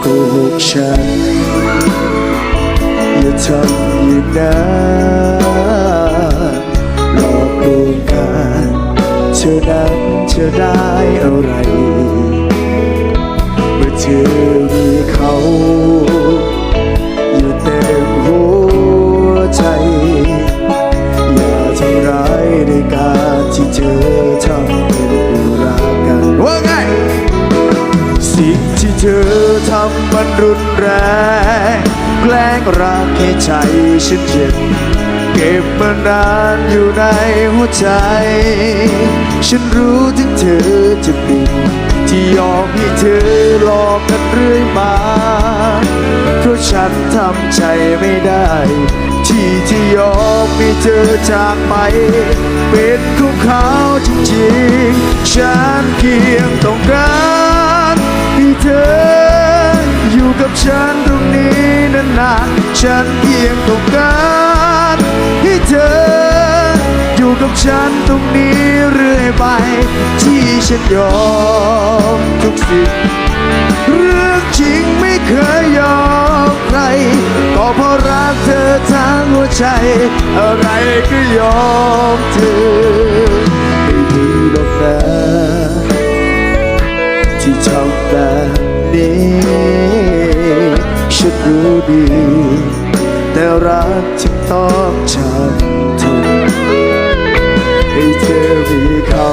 โกหกฉัน อย่าทำอย่างนั้นหลอกลวงกันเธอนั้นจะได้อะไร เมื่อเธอมีเขา รุนแรง แกล้งรักให้ใจฉันเจ็บ เก็บมานานอยู่ในหัวใจ ฉันรู้ถึงเธอจะปิดที่ยอมให้เธอหลอกกันเรื่อยมา เพราะฉันทำใจไม่ได้ ที่จะยอมให้เธอจากไป เป็นของเขาจริงๆ ฉันเพียงต้องการให้เธอ กับฉันตรงนี้นานๆฉันเพียงต้องการให้เธอ อยู่กับฉันตรงนี้เรื่อยไป ที่ฉันยอมทุกสิ่งเรื่องจริงไม่เคยยอมใครก็เพราะรักเธอทั้งหัวใจ อะไรก็ยอมเธอไม่มีหรอกนะที่ทำแบบนี้ รู้ดี แต่รักจึงต้องจำทนให้เธอมีเขา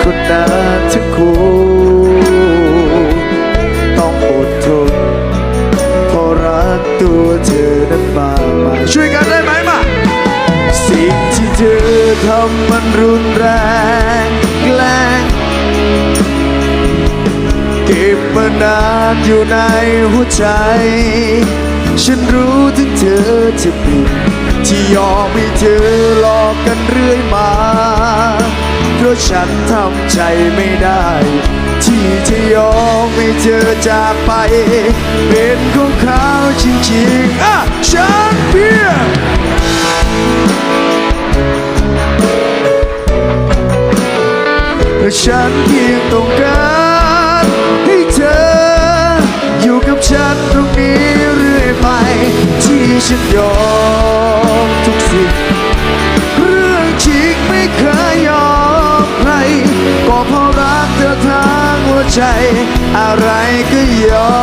คนนั้นทั้งคู่ต้องอดทนเพราะรักตัวเธอนั้นมากมายช่วยกันได้ไหมมา สิ่งที่เธอทำมันรุนแรง เก็บมานานอยู่ในหัวใจ ฉันรู้ถึงเธอจะผิดที่ยอมให้เธอหลอกกันเรื่อยมา เพราะฉันทำใจไม่ได้ ที่จะยอมให้เธอจากไป เป็นของเขาจริงๆอะฉันเพียงเพราะฉันเพียงต้องการ กับฉันตรงนี้เรื่อยไป ที่ฉันยอมทุกสิ่งเรื่องจริงไม่เคยยอมใคร ก็เพราะรักเธอทั้งหัวใจ อะไรก็ยอม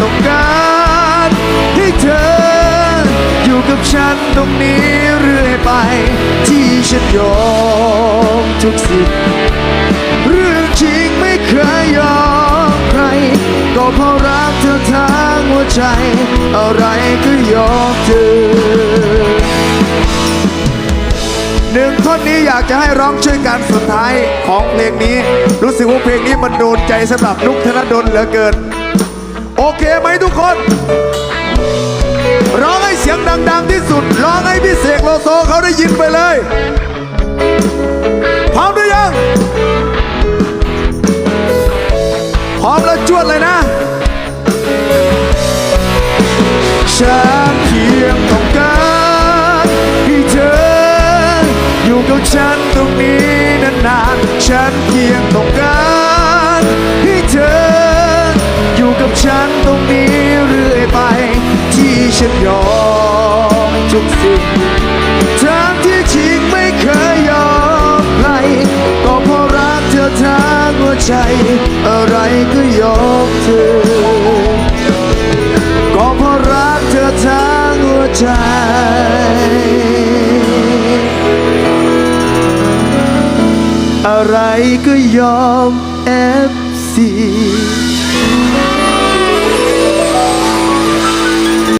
ต้องการให้เธอ อยู่กับฉันตรงนี้เรื่อยไป ที่ฉันยอมทุกสิ่งเรื่องจริงไม่เคยยอมใคร ก็เพราะรักเธอทั้งหัวใจ อะไรก็ยอมเธอหนึ่งท่อนนี้อยากจะให้ร้องช่วยกันสุดท้ายของเพลงนี้ รู้สึกว่าเพลงนี้มันโดนใจสำหรับนุกธนดลเหลือเกิน โอเคไหมทุกคน ร้องให้เสียงดัง ๆ ที่สุด ร้องให้พี่เสกโลโซเขาได้ยินไปเลย พร้อมหรือยัง พร้อมแล้วจวดเลยนะ ฉันเพียงต้องการให้เธอ อยู่กับฉันตรงนี้นานๆ ฉันเพียงต้องการ ฉันยอมทุกสิ่งทั้งที่จริงไม่เคยยอมใครก็เพราะรักเธอทั้งหัวใจ อะไรก็ยอมเธอ ก็เพราะรักเธอทั้งหัวใจอะไรก็ยอม FC